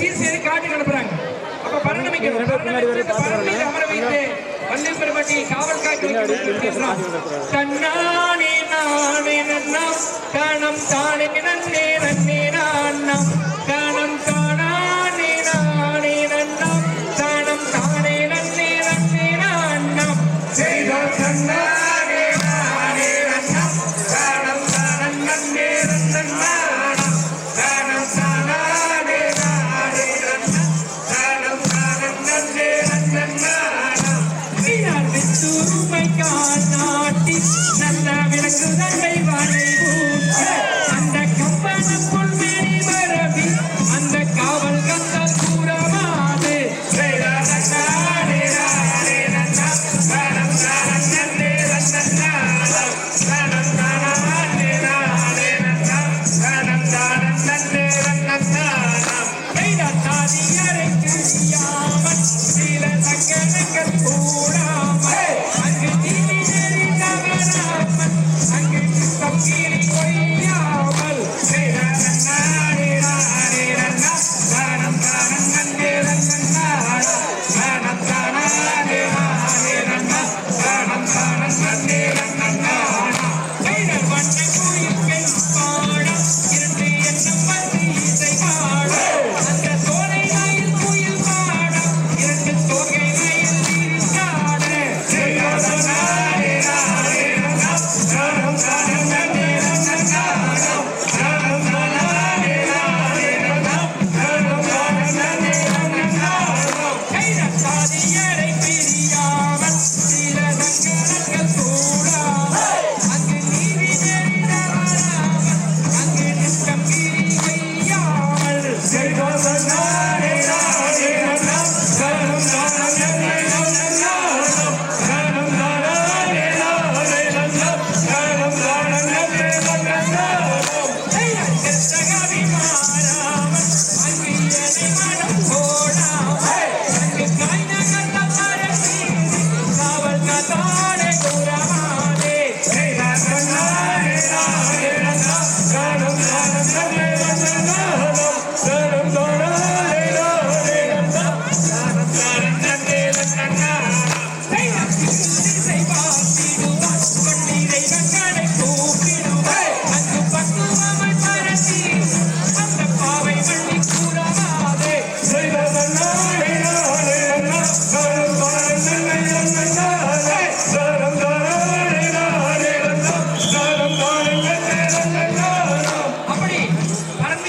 சீர் செய்து காட்டுக்கு அனுப்புறாங்க அப்ப பரிணமிக்கணும். பரிணமித்து அமர வைத்து வள்ளி பெருமாட்டி காவல் காட்டு தன்னானே நானே நன்னம். கணம் தானே நன்னே நன்னே நான்னம் நன்மை தந்தை வாழை அந்த கம்பன